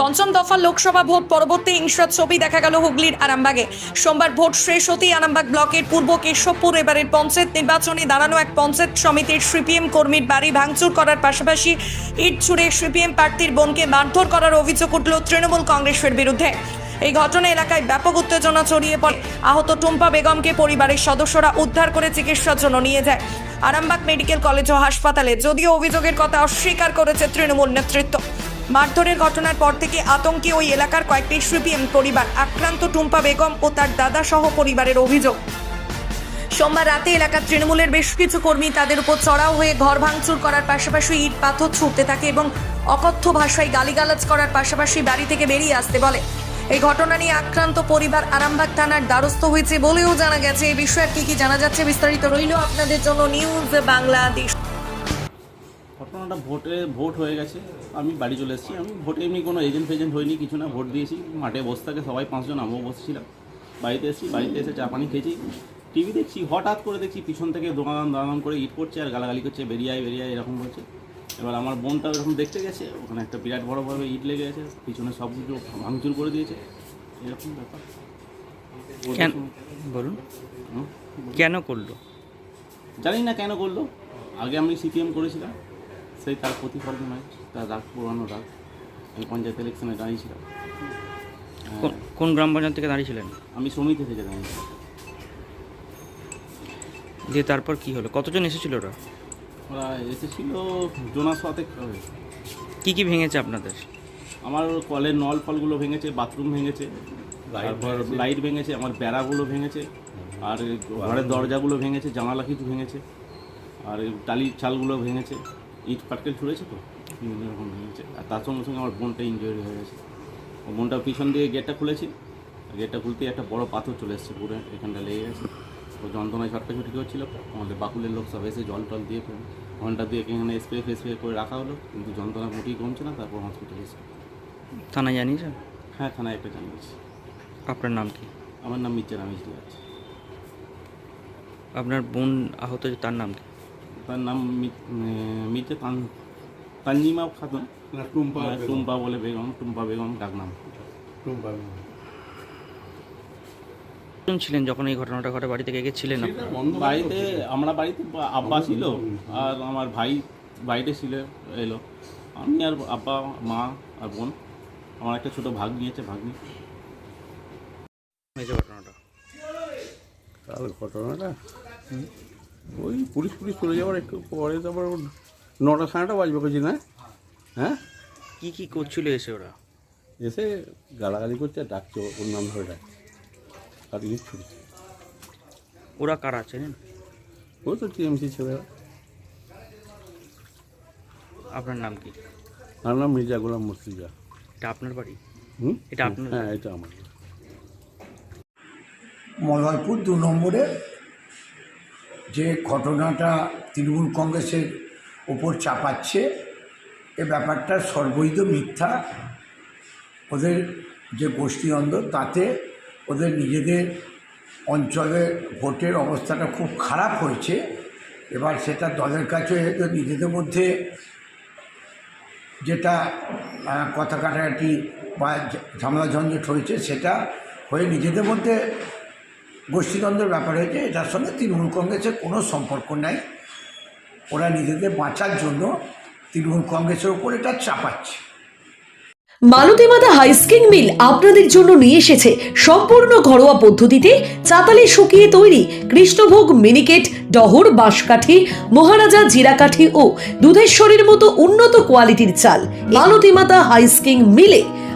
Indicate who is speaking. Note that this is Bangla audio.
Speaker 1: পঞ্চম দফা লোকসভা ভোট পরবর্তী হিংসার ছবি দেখা গেল হুগলির আরামবাগে। সোমবার ভোট শেষ হতেই আরামবাগ ব্লকের পূর্ব কেশবপুর এবারের পঞ্চায়েত নির্বাচনে দাঁড়ানো এক পঞ্চায়েত সমিতির সিপিএম কর্মীর বাড়ি ভাঙচুর করার পাশাপাশি ইট ছুড়ে সিপিএম প্রার্থীর বোনকে মারধর করার অভিযোগ উঠল তৃণমূল কংগ্রেসের বিরুদ্ধে। এই ঘটনা এলাকায় ব্যাপক উত্তেজনা ছড়িয়ে পড়ে। আহত টুম্পা বেগমকে পরিবারের সদস্যরা উদ্ধার করে চিকিৎসার জন্য নিয়ে যায়। আরামবাগ মেডিকেল কলেজ ও হাসপাতালে যদিও অভিযোগের কথা অস্বীকার করেছে তৃণমূল নেতৃত্ব। মারধরের ঘটনার পর থেকে আতঙ্কে ওই এলাকার কয়েকটি সিপিএম পরিবার, আক্রান্ত টুম্পা বেগম ও তার দাদা সহ পরিবারের অভিযোগ। সোমবার রাতে এলাকার তৃণমূলের বেশ কিছু কর্মী তাদের উপর চড়াও হয়ে ঘর ভাঙচুর করার পাশাপাশি ইট, পাথর ছুটতে থাকে এবং অকথ্য ভাষায় গালিগালাজ করার পাশাপাশি বাড়ি থেকে বেরিয়ে আসতে বলে। এই ঘটনা নিয়ে আক্রান্ত পরিবার আরামবাগ থানার দ্বারস্থ হয়েছে বলেও জানা গেছে। এই বিষয়ে কি কি জানা যাচ্ছে বিস্তারিত রইল আপনাদের জন্য নিউজ বাংলাদেশ।
Speaker 2: ঘটনাটা ভোটে ভোট হয়ে গেছে। আমি বাড়ি চলে এসেছি। আমি ভোটে এমনি কোনো এজেন্ট ফেজেন্ট হয়নি কিছু না। ভোট দিয়েছি। মাঠে বসে থাকে সবাই পাঁচজন আমিও বসেছিলাম। বাড়িতে এসেছি বাড়িতে এসে চা পানি খেয়েছি। টিভি দেখছি হঠাৎ করে দেখছি পিছন থেকে দোকান দাঁড়ান করে ইট করছে আর গালাগালি করছে বেরিয়ে আয় বেরিয়ে এরকম করছে এবার আমার বোনটা এরকম দেখতে গেছে ওখানে একটা বিরাট বড় বড় ইট লেগে গেছে পিছনে সব কিছু ভাঙচুর করে দিয়েছে। এরকম ব্যাপার।
Speaker 3: কেন? বলুন। কেন করল?
Speaker 2: জানি না কেন করল। আগে আমি সিপিএম করেছিলাম। সেই তার প্রতিফলন নয় তার রাগ পুরানো রাগ আমি পঞ্চায়েত ইলেকশনে দাঁড়িয়েছিলাম হ্যাঁ,
Speaker 3: কোন- কোন গ্রাম পঞ্চায়েত থেকে দাঁড়িয়েছিলেন?
Speaker 2: আমি সমিতি থেকে দাঁড়িয়েছিলাম
Speaker 3: দিয়ে তারপর কি হলো? কতজন এসেছিল ওরা?
Speaker 2: ওরা এসেছিল জোনাস সাথে
Speaker 3: কি কি ভেঙেছে আপনাদের?
Speaker 2: আমার কলের নল ফলগুলো ভেঙেছে বাথরুম ভেঙেছে তারপর লাইট ভেঙেছে আমার বেড়াগুলো ভেঙেছে আর ঘরের দরজাগুলো ভেঙেছে জানালা কিছু ভেঙেছে আর টালির চালগুলো ভেঙেছে। ইট পাটকেল ছুঁড়েছে তো? বিভিন্ন রকম ভেঙেছে আর তার সঙ্গে সঙ্গে আমার বোনটা ইনজুরি হয়ে গেছে। ও বোনটা পিছন দিয়ে গেটটা খুলেছি। গেটটা খুলতেই একটা বড় পাথর চলে এসেছে পুরো এখানটা লেগে গেছে। ও যন্ত্রণায় ছটকাছুটি করছিল। আমাদের বাকুলের লোক সব এসে জল টল দিয়ে ঘণ্টা দিয়ে এখানে স্প্রে ফেস্প্রে করে রাখা হলো। কিন্তু যন্ত্রণা মোটেই কমছে না তারপর হসপিটালে এসে।
Speaker 3: থানায় জানিয়েছেন?
Speaker 2: হ্যাঁ থানায় একটা জানিয়েছি।
Speaker 3: আপনার নাম কি?
Speaker 2: আমার নাম মির্জা রামেশ আছে
Speaker 3: আপনার বোন আহত তার নাম কি?
Speaker 2: তার নাম মি- তান তানজিমা খাতুন।
Speaker 4: টুম্পা
Speaker 2: হ্যাঁ, টুম্পা বলে বেগম টুম্পা বেগম ডাক নাম।
Speaker 4: টুম্পা বেগম।
Speaker 3: ছিলেন যখন এই ঘটনাটা ঘটে বাড়ি থেকে গেছিলেন
Speaker 2: বাড়িতে আমরা বাড়িতে আব্বা ছিল আর আমার ভাই বাড়িতে ছিল এলো। আমি আর আব্বা মা আর বোন আমার একটা ছোট ভাগ নিয়েছে ভাগ্নি।
Speaker 3: ঘটনাটা।
Speaker 4: কাল ঘটনাটা? ওই পুলিশ পুলিশ চলে যাওয়ার একটু পরে তারপর ওর নটা সাড়েটা বাজবে কিছু না? হ্যাঁ?
Speaker 3: কি কি করছিল এসে ওরা?
Speaker 4: এসে গালাগালি করছে আর ডাকছে ওর- নাম ধরে ডাকছে। আর
Speaker 3: ওরা কারা চেনেন
Speaker 4: ওই তো টিএমসি ছেলে
Speaker 3: আপনার নাম কি?
Speaker 4: আমার নাম মির্জা গোলাম মুর্তিজা
Speaker 3: এটা আপনার বাড়ি?
Speaker 4: হুম?
Speaker 3: এটা আপনার?
Speaker 4: হ্যাঁ এটা আমার
Speaker 5: মলয়পুর দু নম্বরে যে ঘটনাটা তৃণমূল কংগ্রেসের ওপর চাপাচ্ছে, এ ব্যাপারটা সর্বৈধ মিথ্যা। ওদের যে গোষ্ঠী অন্ধ তাতে ওদের নিজেদের অঞ্চলে ভোটের অবস্থাটা খুব খারাপ হয়েছে। এবার সেটা দলের কাছে নিজেদের মধ্যে যেটা কথা কাটাকাটি বা ঝামেলা ঝঞ্ঝট হয়েছে, সেটা হয়ে নিজেদের মধ্যে গোষ্ঠীদ্বন্দ্বের ব্যাপার হয়েছে, এটার সঙ্গে তৃণমূল কংগ্রেসের কোনো সম্পর্ক নাই। ওরা নিজেদের বাঁচার জন্য তৃণমূল কংগ্রেসের ওপর এটা চাপাচ্ছে।
Speaker 6: মালতীমাতা হাইস্কিং মিল আপনাদের জন্য নিয়ে এসেছে সম্পূর্ণ ঘরোয়া পদ্ধতিতে চাতালে শুকিয়ে তৈরি কৃষ্ণভোগ মিনিকেট, ডহর, বাঁশকাঠি, মহারাজা জিরাকাঠি ও দুধেশ্বরীর মতো উন্নত কোয়ালিটির চাল। মালতীমাতা হাইস্কিং মিলে